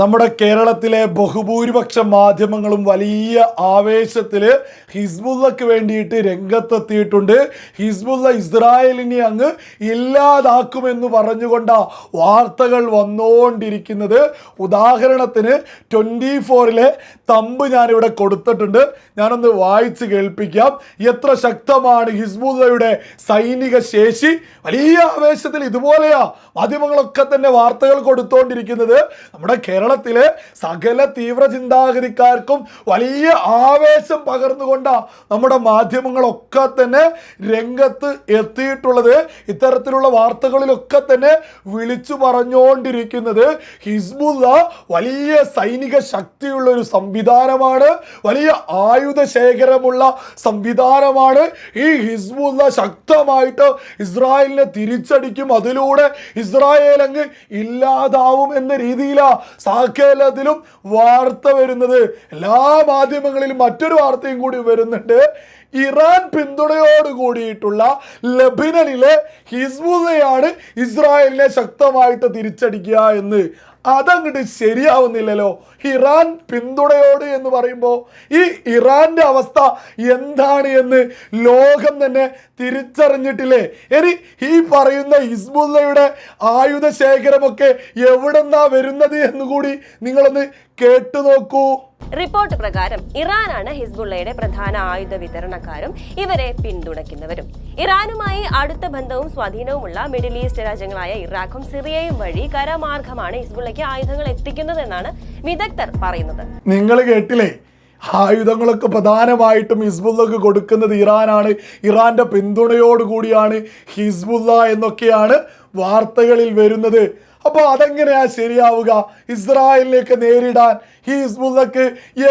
നമ്മുടെ കേരളത്തിലെ ബഹുഭൂരിപക്ഷ മാധ്യമങ്ങളും വലിയ ആവേശത്തിൽ ഹിസ്ബുള്ളക്ക് വേണ്ടിയിട്ട് രംഗത്തെത്തിയിട്ടുണ്ട്. ഹിസ്ബുള്ള ഇസ്രായേലിനെ അങ്ങ് ഇല്ലാതാക്കുമെന്ന് പറഞ്ഞുകൊണ്ട വാർത്തകൾ വന്നുകൊണ്ടിരിക്കുന്നത് ഉദാഹരണത്തിന് ട്വന്റി ഫോറിലെ തമ്പ് ഞാനിവിടെ കൊടുത്തിട്ടുണ്ട്. ഞാനൊന്ന് വായിച്ച് കേൾപ്പിക്കാം. എത്ര ശക്തമാണ് ഹിസ്ബുള്ളയുടെ സൈനിക ശേഷി. വലിയ ആവേശത്തിൽ ഇതുപോലെയാ മാധ്യമങ്ങളൊക്കെ തന്നെ വാർത്തകൾ കൊടുത്തുകൊണ്ടിരിക്കുന്നത് നമ്മുടെ കേരളത്തിലെ സകല തീവ്ര ചിന്താഗതിക്കാർക്കും വലിയ ആവേശം പകർന്നുകൊണ്ടാ നമ്മുടെ മാധ്യമങ്ങളൊക്കെ തന്നെ രംഗത്ത് എത്തിയിട്ടുള്ളത്. ഇത്തരത്തിലുള്ള വാർത്തകളിലൊക്കെ തന്നെ വിളിച്ചു പറഞ്ഞുകൊണ്ടിരിക്കുന്നത് ഹിസ്ബുല്ല വലിയ സൈനിക ശക്തിയുള്ള ഒരു സംവിധാനമാണ്. വലിയ ആയുധ ശേഖരമുള്ള സംവിധാനമാണ്. ഈ ഹിസ്ബുല്ല ശക്തമായിട്ട് ഇസ്രായേലിനെ തിരിച്ചടിക്കും. അതിലൂടെ ഇസ്രായേൽ അങ്ങ് ഇല്ലാതാവും എന്ന രീതിയിലാ സകലത്തിലും വാർത്ത വരുന്നത്. എല്ലാ മാധ്യമങ്ങളിലും മറ്റൊരു വാർത്തയും കൂടി വരുന്നുണ്ട്. ഇറാൻ പിന്തുണയോട് കൂടിയിട്ടുള്ള ലബിനനിലെ ഹിസ്ബുദയാണ് ഇസ്രായേലിനെ ശക്തമായിട്ട് തിരിച്ചടിക്കുക എന്ന്. അതങ്ങോട്ട് ശരിയാവുന്നില്ലല്ലോ. ഇറാൻ പിന്തുണയോട് എന്ന് പറയുമ്പോൾ ഈ ഇറാന്റെ അവസ്ഥ എന്താണ് എന്ന് ലോകം തന്നെ തിരിച്ചറിഞ്ഞിട്ടില്ലേ? ഇനി ഈ പറയുന്ന ഹിസ്ബുല്ലയുടെ ആയുധ ശേഖരമൊക്കെ എവിടെന്നാ വരുന്നത് എന്നുകൂടി നിങ്ങളൊന്ന് കേട്ടു നോക്കൂ. റിപ്പോർട്ട് പ്രകാരം ഇറാനാണ് ഹിസ്ബുള്ളയുടെ പ്രധാന ആയുധ വിതരണക്കാരും ഇവരെ പിന്തുണയ്ക്കുന്നവരും. ഇറാനുമായി അടുത്ത ബന്ധവും സ്വാധീനവുമുള്ള മിഡിൽ ഈസ്റ്റ് രാജ്യങ്ങളായ ഇറാഖും സിറിയയും വഴി കരമാർഗമാണ് ഹിസ്ബുള്ളയ്ക്ക് ആയുധങ്ങൾ എത്തിക്കുന്നതെന്നാണ് വിദഗ്ധർ പറയുന്നത്. നിങ്ങൾ കേട്ടില്ലേ? ആയുധങ്ങളൊക്കെ പ്രധാനമായിട്ടും ഹിസ്ബുള്ളക്ക് കൊടുക്കുന്നത് ഇറാനാണ്. ഇറാന്റെ പിന്തുണയോടുകൂടിയാണ് ഹിസ്ബുള്ള എന്നൊക്കെയാണ് വാർത്തകളിൽ വരുന്നത്. അപ്പോൾ അതെങ്ങനെയാ ശരിയാവുക? ഇസ്രായേലിലേക്ക് നേരിടാൻ ഹിസ്ബുള്ളക്ക്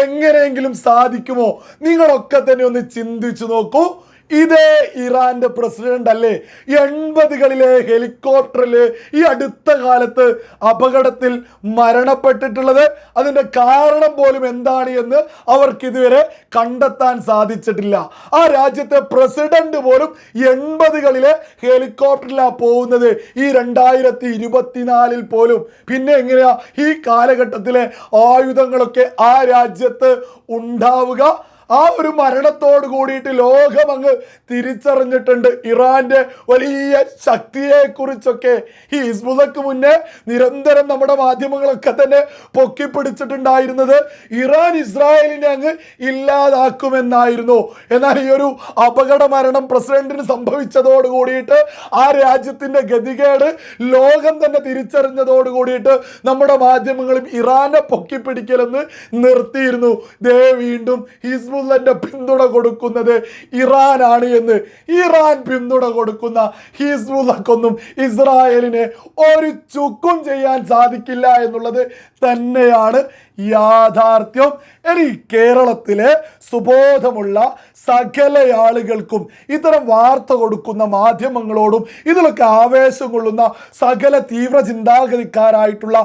എങ്ങനെയെങ്കിലും സാധിക്കുമോ? നിങ്ങളൊക്കെ തന്നെ ഒന്ന് ചിന്തിച്ചു നോക്കൂ. ഇതേ ഇറാന്റെ പ്രസിഡന്റ് അല്ലേ? എൺപതുകളിലെ ഹെലികോപ്റ്ററിൽ ഈ അടുത്ത കാലത്ത് അപകടത്തിൽ മരണപ്പെട്ടിട്ടുള്ളത്. അതിന്റെ കാരണം പോലും എന്താണ് എന്ന് അവർക്ക് ഇതുവരെ കണ്ടെത്താൻ സാധിച്ചിട്ടില്ല. ആ രാജ്യത്തെ പ്രസിഡന്റ് പോലും എൺപതുകളിലെ ഹെലികോപ്റ്ററിലാ പോകുന്നത്. ഈ രണ്ടായിരത്തി ഇരുപത്തിനാലിൽ പോലും. പിന്നെ എങ്ങനെയാ ഈ കാലഘട്ടത്തിലെ ആയുധങ്ങളൊക്കെ ആ രാജ്യത്ത് ഉണ്ടാവുക? ആ ഒരു മരണത്തോട് കൂടിയിട്ട് ലോകം അങ്ങ് തിരിച്ചറിഞ്ഞിട്ടുണ്ട്. ഇറാന്റെ വലിയ ശക്തിയെ കുറിച്ചൊക്കെ ഈ ഹിസ്ബുദക്ക് മുന്നേ നിരന്തരം നമ്മുടെ മാധ്യമങ്ങളൊക്കെ തന്നെ പൊക്കിപ്പിടിച്ചിട്ടുണ്ടായിരുന്നത് ഇറാൻ ഇസ്രായേലിനെ അങ്ങ് ഇല്ലാതാക്കുമെന്നായിരുന്നു. എന്നാൽ ഈ ഒരു അപകട മരണം പ്രസിഡന്റിന് സംഭവിച്ചതോട് കൂടിയിട്ട് ആ രാജ്യത്തിന്റെ ഗതികേട് ലോകം തന്നെ തിരിച്ചറിഞ്ഞതോട് കൂടിയിട്ട് നമ്മുടെ മാധ്യമങ്ങളും ഇറാനെ പൊക്കിപ്പിടിക്കലെന്ന് നിർത്തിയിരുന്നു. ദേ വീണ്ടും ഹിസ്ബുള്ളന്റെ പിന്തുണ കൊടുക്കുന്നത് ഇറാനാണ് എന്ന്. ഇറാൻ പിന്തുണ കൊടുക്കുന്ന ഹിസ്ബുള്ളക്കൊന്നും ഇസ്രായേലിനെ ഒരു ചുക്കും ചെയ്യാൻ സാധിക്കില്ല എന്നുള്ളത് തന്നെയാണ് യാഥാർത്ഥ്യം. ഇനി കേരളത്തിലെ സുബോധമുള്ള സകല ആളുകൾക്കും ഇത്തരം വാർത്ത കൊടുക്കുന്ന മാധ്യമങ്ങളോടും ഇതിലൊക്കെ ആവേശം കൊള്ളുന്ന സകല തീവ്ര ചിന്താഗതിക്കാരായിട്ടുള്ള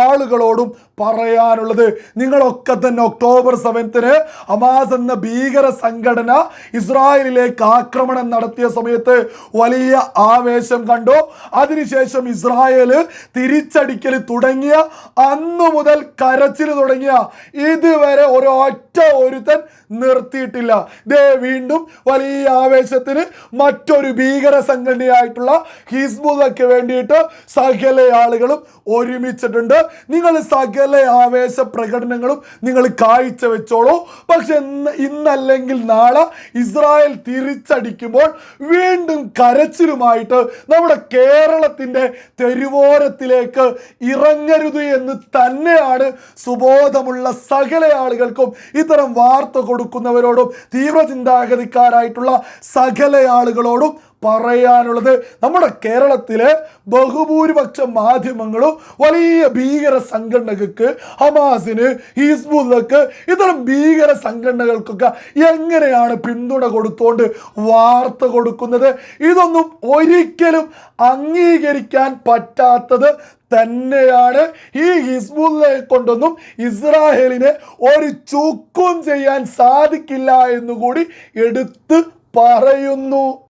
ആളുകളോടും പറയാനുള്ളത് നിങ്ങളൊക്കെ തന്നെ ഒക്ടോബർ സെവൻത്തിന് അമാസ് എന്ന ഭീകര സംഘടന ഇസ്രായേലിലേക്ക് ആക്രമണം നടത്തിയ സമയത്ത് വലിയ ആവേശം കണ്ടു. അതിനുശേഷം ഇസ്രായേൽ തിരിച്ചടിക്കൽ തുടങ്ങിയ അന്നു മുതൽ കരച്ചിൽ തുടങ്ങിയ ഇതുവരെ ഒരൊറ്റ ഒരുത്തൻ നിർത്തിയിട്ടില്ല. ദേ വീണ്ടും വലിയ ആവേശത്തിന് മറ്റൊരു ഭീകര സംഘടനയായിട്ടുള്ള ഹിസ്ബുദക്ക് വേണ്ടിയിട്ട് സകല ആളുകളും ഒരുമിച്ചിട്ടുണ്ട്. നിങ്ങൾ സകല ആവേശ പ്രകടനങ്ങളും നിങ്ങൾ കാഴ്ച വെച്ചോളൂ പക്ഷെ ഇന്ന് ഇന്നല്ലെങ്കിൽ നാളെ ഇസ്രായേൽ തിരിച്ചടിക്കുമ്പോൾ വീണ്ടും കരച്ചിലുമായിട്ട് നമ്മുടെ കേരളത്തിന്റെ തെരുവോരത്തിലേക്ക് ഇറങ്ങരുത് എന്ന് തന്നെയാണ് സുബോധമുള്ള സകല ആളുകൾക്കും ഇത്തരം വാർത്ത കൊടുക്കുന്നവരോടും തീവ്ര ചിന്താഗതിക്കാരായിട്ടുള്ള സകല ആളുകളോടും പറയാനുള്ളത് നമ്മുടെ കേരളത്തിലെ ബഹുഭൂരിപക്ഷ മാധ്യമങ്ങളും വലിയ ഭീകര സംഘടനകൾക്ക് ഹമാസിന് ഹിസ്ബുല്ലക്ക് ഇത്തരം ഭീകര സംഘടനകൾക്കൊക്കെ എങ്ങനെയാണ് പിന്തുണ കൊടുത്തുകൊണ്ട് വാർത്ത കൊടുക്കുന്നത്? ഇതൊന്നും ഒരിക്കലും അംഗീകരിക്കാൻ പറ്റാത്തത് തന്നെയാണ്. ഈ ഹിസ്ബുള്ളയെ കൊണ്ടൊന്നും ഇസ്രായേലിനെ ഒരു ചൂക്കും ചെയ്യാൻ സാധിക്കില്ല എന്നുകൂടി എടുത്ത് പറയുന്നു.